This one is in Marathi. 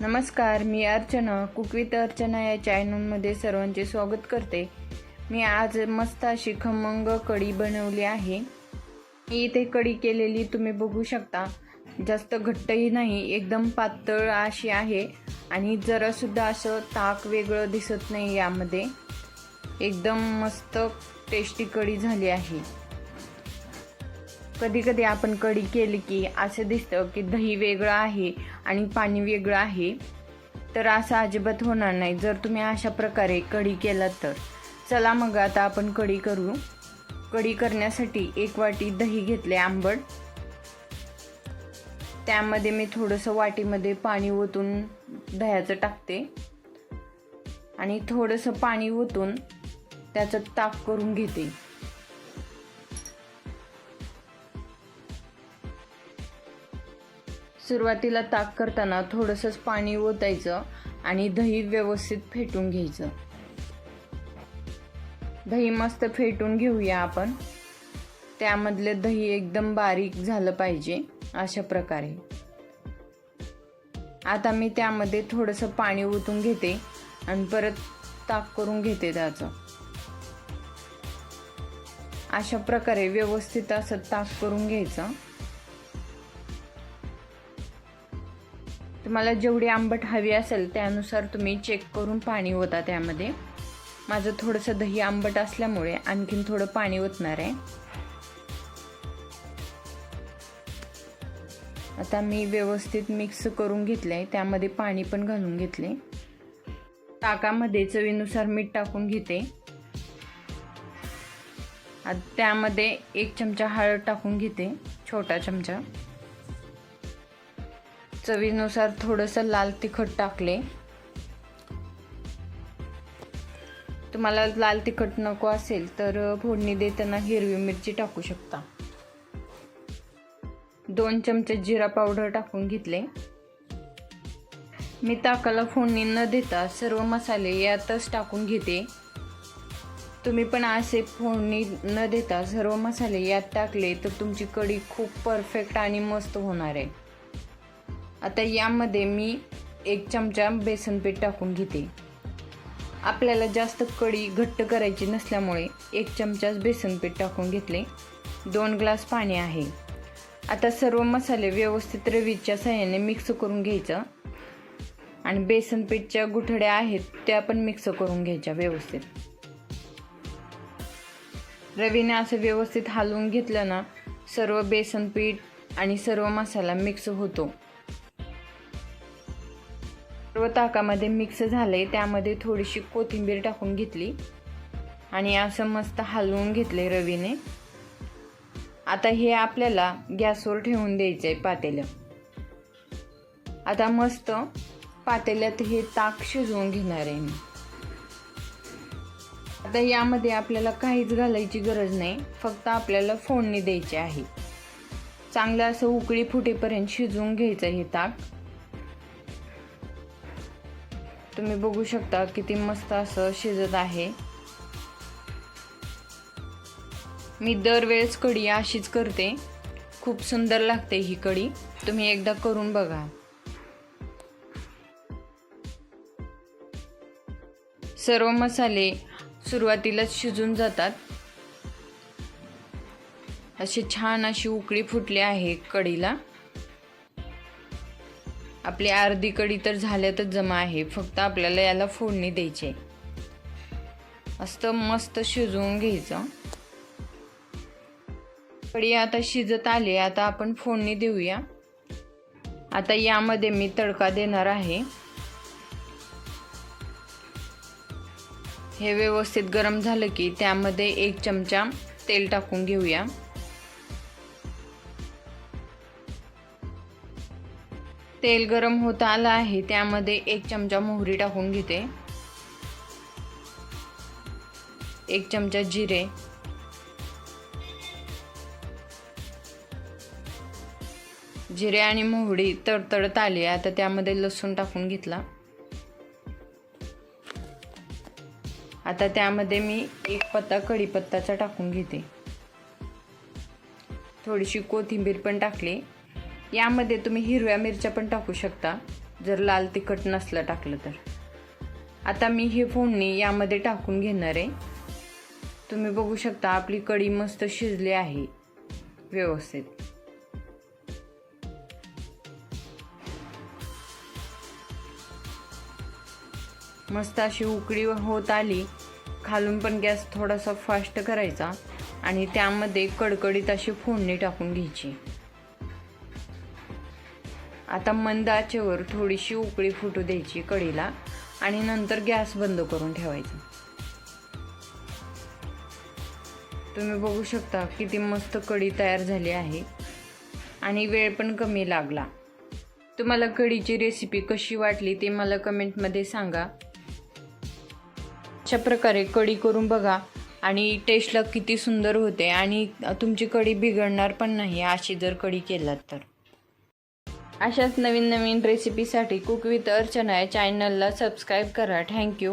नमस्कार मी अर्चना कुक विथ अर्चना या चॅनलमध्ये सर्वांचे स्वागत करते. मी आज मस्त अशी खमंग कढी बनवली आहे. मी इथे कढी केलेली तुम्ही बघू शकता. जास्त घट्टही नाही एकदम पातळ अशी आहे आणि जरासुद्धा असं ताक वेगळं दिसत नाही यामध्ये. एकदम मस्त टेस्टी कढी झाली आहे. कधी कधी आपण कढी केली की असं दिसतं की दही वेगळं आहे आणि पाणी वेगळं आहे तर असं अजिबात होणार नाही. जर तुम्ही अशा प्रकारे कढी केलात तर. चला मग आता आपण कढी करू. कढी करण्यासाठी एक वाटी दही घेतले आंबट. त्यामध्ये मी थोडंसं वाटीमध्ये पाणी ओतून दह्याचं टाकते. आणि थोडंसं पाणी ओतून त्याचं ताक करून घेते. सुरुवातीला ताक करताना थोडंसंच पाणी ओतायचं आणि दही व्यवस्थित फेटून घ्यायचं. दही मस्त फेटून घेऊया आपण. त्यामधले दही एकदम बारीक झालं पाहिजे अशा प्रकारे. आता मी त्यामध्ये थोडंसं पाणी ओतून घेते आणि परत ताक करून घेते त्याचं. अशा प्रकारे व्यवस्थित असं ताक करून घ्यायचं. तुम्हाला जेवढी आंबट हवी असेल त्यानुसार तुम्ही चेक करून पाणी ओता त्यामध्ये. माझं थोडंसं दही आंबट असल्यामुळे आणखीन थोडं पाणी ओतणार आहे. आता मी व्यवस्थित मिक्स करून घेतलं आहे त्यामध्ये पाणी पण घालून घेतले. ताकामध्ये चवीनुसार मीठ टाकून घेते. त्यामध्ये एक चमचा हळद टाकून घेते छोटा चमचा. चवीनुसार थोडंसं लाल तिखट टाकले. तुम्हाला लाल तिखट नको असेल तर फोडणी देताना हिरवी मिरची टाकू शकता. दोन चमचे जिरा पावडर टाकून घेतले. मी ताकाला फोडणी न देता सर्व मसाले यातच टाकून घेते. तुम्ही पण असे फोडणी न देता सर्व मसाले यात टाकले तर तुमची कढी खूप परफेक्ट आणि मस्त होणार आहे. आता यामध्ये मी एक चमचा बेसन पीठ टाकून घेते. आपल्याला जास्त कढी घट्ट करायची नसल्यामुळे एक चमचाच बेसन पीठ टाकून घेतले. दोन ग्लास पाणी आहे. आता सर्व मसाले व्यवस्थित रवीच्या सहाय्याने मिक्स करून घ्यायचं. आणि बेसन पीठच्या गुठड्या आहेत त्या पण मिक्स करून घ्यायच्या व्यवस्थित. रवीने असं व्यवस्थित हलवून घेतलं ना सर्व बेसन पीठ आणि सर्व मसाला मिक्स होतो. सर्व ताकामध्ये मिक्स झालं आहे त्यामध्ये थोडीशी कोथिंबीर टाकून घेतली. आणि असं मस्त हलवून घेतले रवीने. आता हे आपल्याला गॅसवर ठेवून द्यायचं आहे पातेलं. आता मस्त पातेल्यात हे ताक शिजवून घेणार आहे मी. आता यामध्ये आपल्याला काहीच घालायची गरज नाही. फक्त आपल्याला फोडणी द्यायची आहे. चांगलं असं उकळी फुटेपर्यंत शिजवून घ्यायचं हे ताक. तुम्ही बघू शकता किती मस्त असं शिजत आहे. मी दरवेळेस कढी अशीच करते. खूप सुंदर लागते ही कढी. तुम्ही एकदा करून बघा. सर्व मसाले सुरुवातीलाच शिजून जातात. अशी छान अशी उकळी फुटली आहे कढीला. आपली अर्धी कडी तर झाल्यातच जमा आहे. फक्त आपल्याला याला फोडणी द्यायची असतं मस्त शिजवून घ्यायचं. कडी आता शिजत आली आता आपण फोडणी देऊया. आता यामध्ये मी तडका देणार आहे. हे व्यवस्थित गरम झालं की त्यामध्ये एक चमचा तेल टाकून घेऊया. तेल गरम होत आलं आहे त्यामध्ये एक चमचा मोहरी टाकून घेते. एक चमचा जिरे. जिरे आणि मोहरी तडतडत आली आता त्यामध्ये लसूण टाकून घेतला. आता त्यामध्ये मी एक पत्ता कढीपत्ताचा टाकून घेते. थोडीशी कोथिंबीर पण टाकली. यामध्ये तुम्ही हिरव्या मिरच्या पण टाकू शकता. जर लाल तिखट नसलं टाकलं तर. आता मी हे फोडणी यामध्ये टाकून घेणार आहे. तुम्ही बघू शकता आपली कढी मस्त शिजली आहे. व्यवस्थित. मस्त अशी उकळी होत आली. खालून पण गॅस थोडासा फास्ट करायचा. आणि त्यामध्ये कडकडीत अशी फोडणी टाकून घ्यायची. आता मंद आचेवर थोडीशी उकळी फुटू द्यायची कढीला आणि नंतर गॅस बंद करून ठेवायचा. तुम्ही बघू शकता किती मस्त कढी तयार झाली आहे आणि वेळ पण कमी लागला. तुम्हाला कढीची रेसिपी कशी वाटली ते मला कमेंटमध्ये सांगा. अशा प्रकारे कढी करून बघा आणि टेस्टला किती सुंदर होते आणि तुमची कढी बिघडणार पण नाही अशी जर कढी केलात तर. अशाच नवीन नवीन रेसिपीसाठी कुक विथ अर्चना या चॅनलला सबस्क्राईब करा. थँक्यू